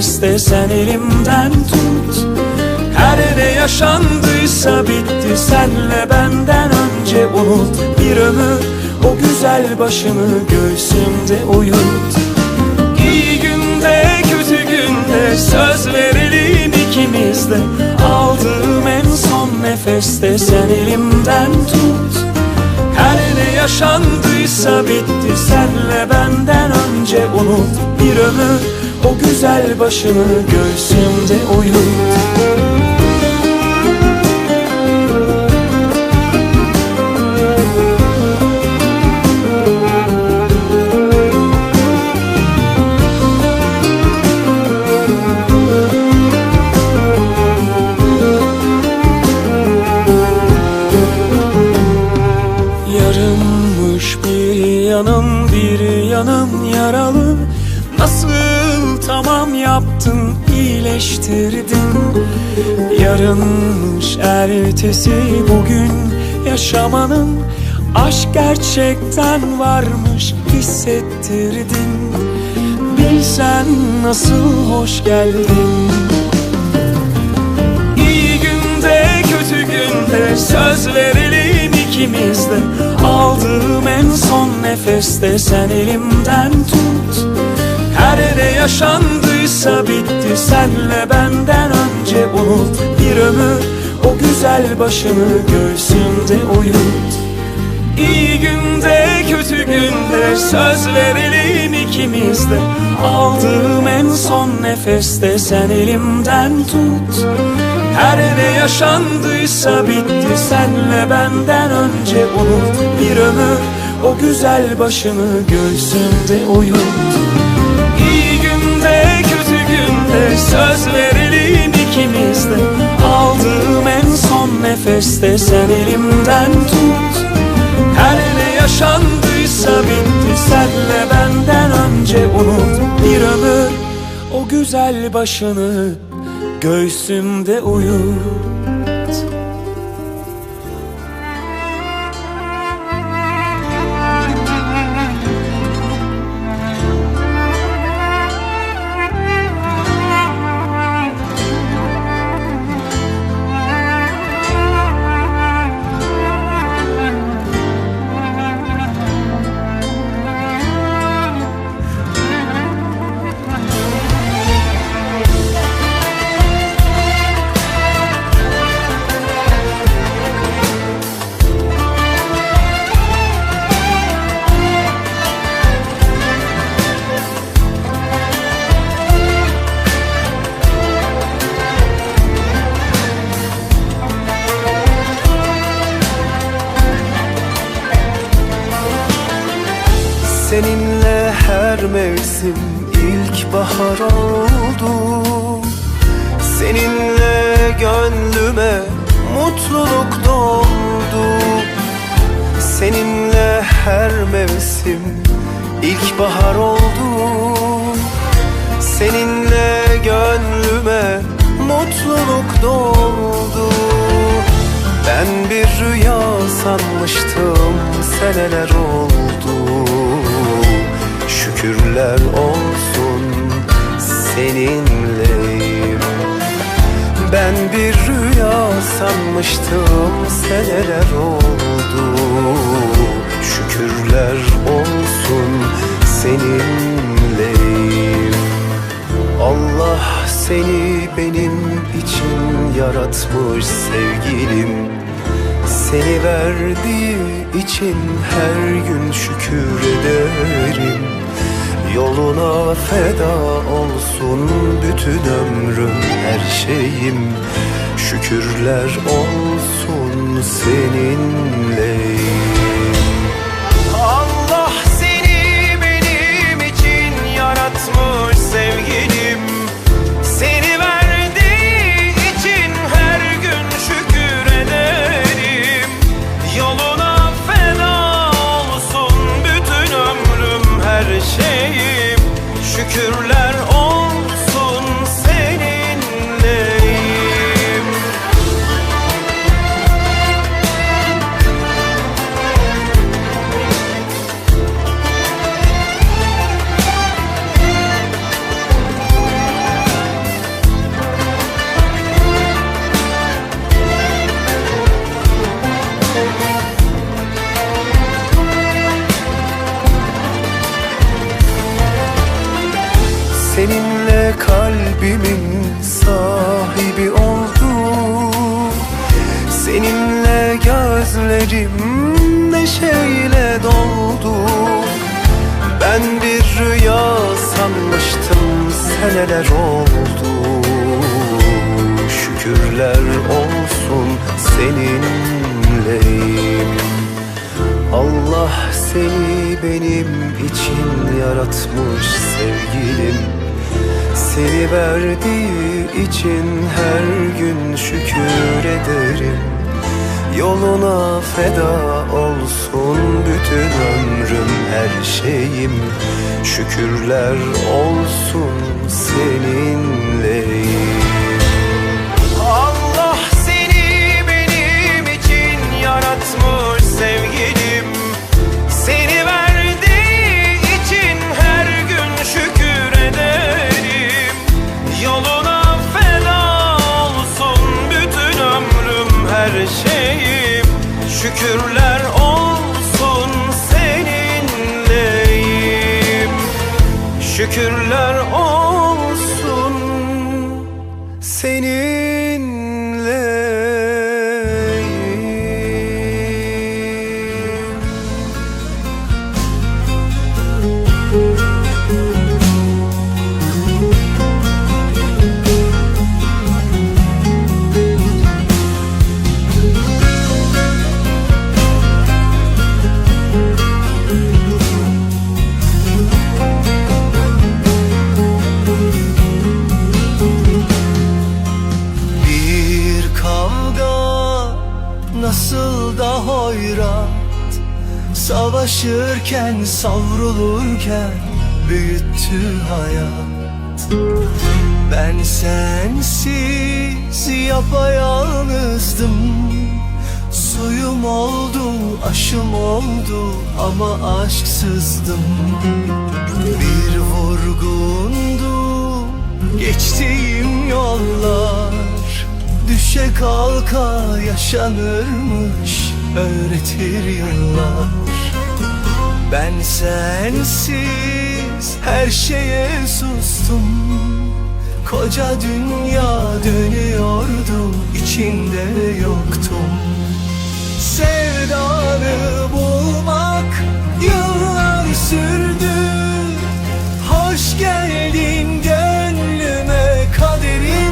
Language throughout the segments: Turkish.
nefeste sen elimden tut. Her ne yaşandıysa bitti. Senle benden önce unut. Bir ömür o güzel başını göğsümde uyut. İyi günde kötü günde söz verelim ikimiz de. Aldığım en son nefeste sen elimden tut. Her ne yaşandıysa bitti. Senle benden önce unut. Bir ömür o güzel başını göğsümde uyut Yarınmış bir yanım bir yanım yaralı tamam yaptın iyileştirdin. Yarınmış ertesi bugün. Yaşamanın Aşk gerçekten varmış hissettirdin. Bilsen nasıl hoş geldin. İyi günde kötü günde söz verelim ikimiz de. Aldığım en son nefeste sen elimden tut Her ne yaşandıysa bitti. Senle benden önce unut Bir ömür. O güzel başını göğsümde uyut. İyi günde kötü günde söz verelim ikimiz de. Aldığım en son nefeste sen elimden tut. Her ne yaşandıysa bitti. Senle benden önce unut Bir ömür. O güzel başını göğsümde uyut söz verelim ikimiz de Aldığım en son nefeste sen elimden tut. Her ne yaşandıysa bitti senle benden önce unut Bir ömür o güzel başını göğsümde uyut ilkbahar oldu Seninle gönlüme mutluluk doldu Seninle her mevsim ilkbahar oldu Seninle gönlüme mutluluk doldu Ben bir rüya sanmıştım seneler oldu. Şükürler olsun seninleyim. Ben bir rüya sanmıştım seneler oldu. Şükürler olsun seninleyim. Allah seni benim için yaratmış sevgilim. Seni verdiği için her gün şükür ederim. Yoluna feda olsun bütün ömrüm her şeyim. Şükürler olsun seninleyim Allah seni benim için yaratmış sevgilim. Seni verdiği için her gün şükür ederim. Yoluna feda olsun bütün ömrüm her şeyim. Şükürler Seninle kalbimin sahibi oldu. Seninle gözlerim neşeyle doldu. Ben bir rüya sanmıştım seneler oldu. Şükürler olsun seninleyim. Allah seni benim için yaratmış sevgilim Seni verdiği için her gün şükür ederim. Yoluna feda olsun bütün ömrüm her şeyim. Şükürler olsun seninleyim Şükürler olsun seninleyim. Şükürler olsun da hoyrat Savaşırken savrulurken büyüttü hayat. Ben sensiz yapayalnızdım. Suyum oldu, aşım oldu ama aşksızdım. Bir vurgundu geçtiğim yollar. Düşe kalka yaşanırmış öğretir yıllar. Ben sensiz her şeye sustum. Koca dünya dönüyordu içinde yoktum. Sevdanı bulmak yıllar sürdü. Hoş geldin gönlüme kaderim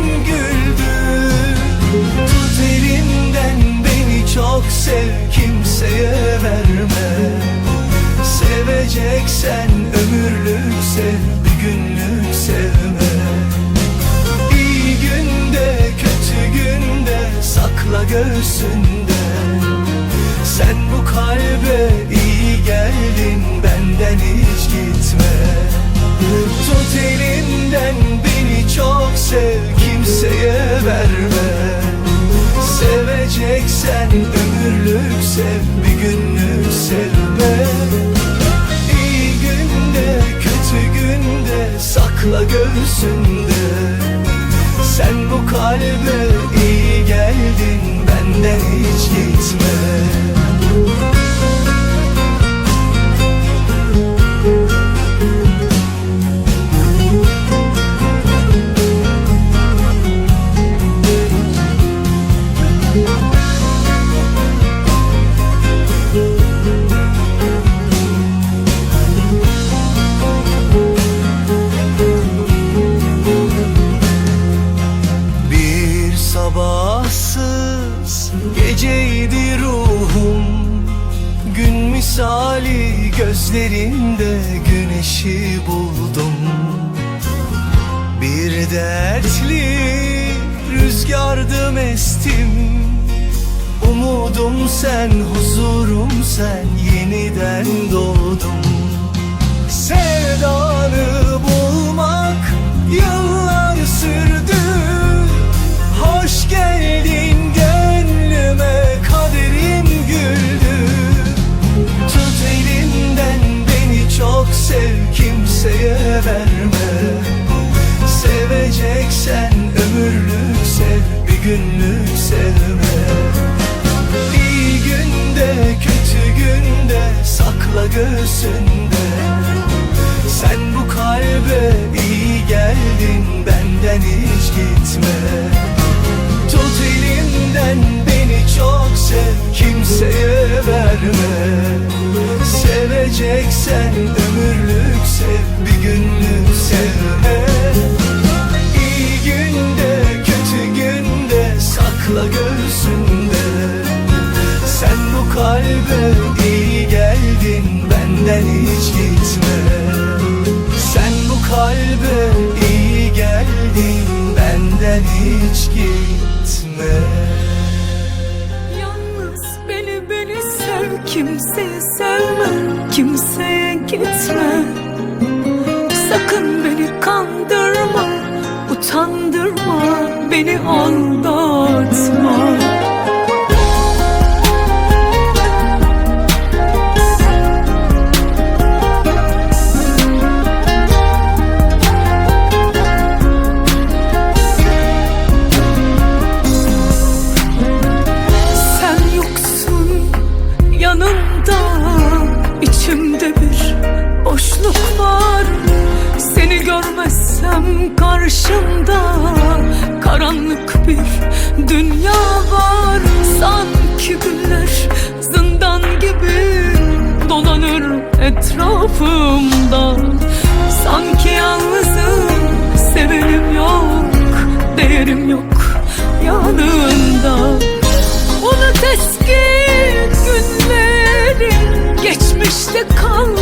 Seveceksen ömürlük sev bir günlük sevme. İyi günde kötü günde sakla göğsünde. Sen bu kalbe iyi geldin benden hiç gitme. Tut elimden beni çok sev kimseye verme göğsünde Sen bu kalbe kuvvetli rüzgardım estim Umudum sen, huzurum sen, yeniden doğdum. Sevdanı bulmak yıllar sürdü. Hoş geldin gönlüme, kaderim güldü. Tut elimden beni çok sev, kimseye verme. göğsü. Beni kandırma, utandırma, beni aldatma. karşımda karanlık bir dünya var. Sanki günler zindan gibi dolanır etrafımda. Sanki yalnızım sevenim yok değerim yok yanında. Unut eski günlerin geçmişte kal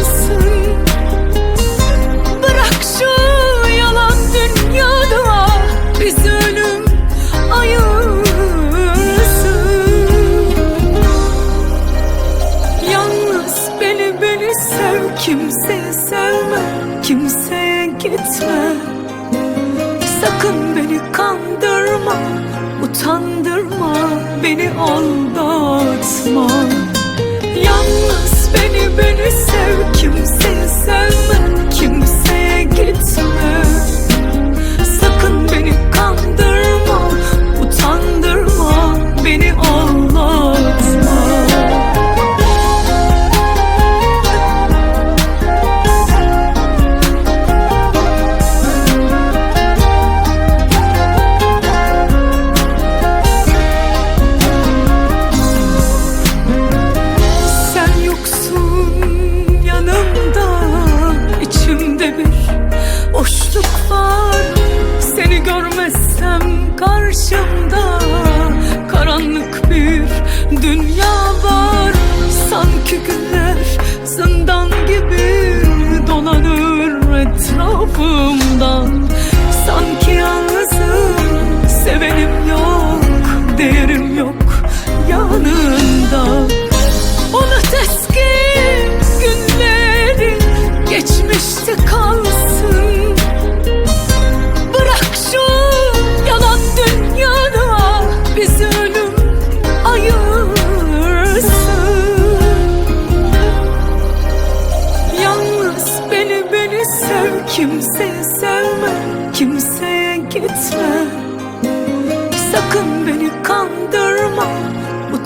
bones.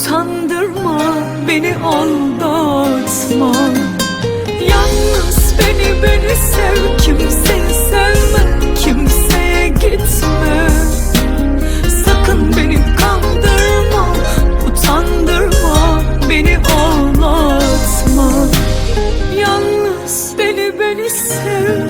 utandırma beni aldatma. Yalnız beni beni sev kimseyi sevme kimseye gitme. Sakın beni kandırma utandırma beni ağlatma Yalnız beni beni sev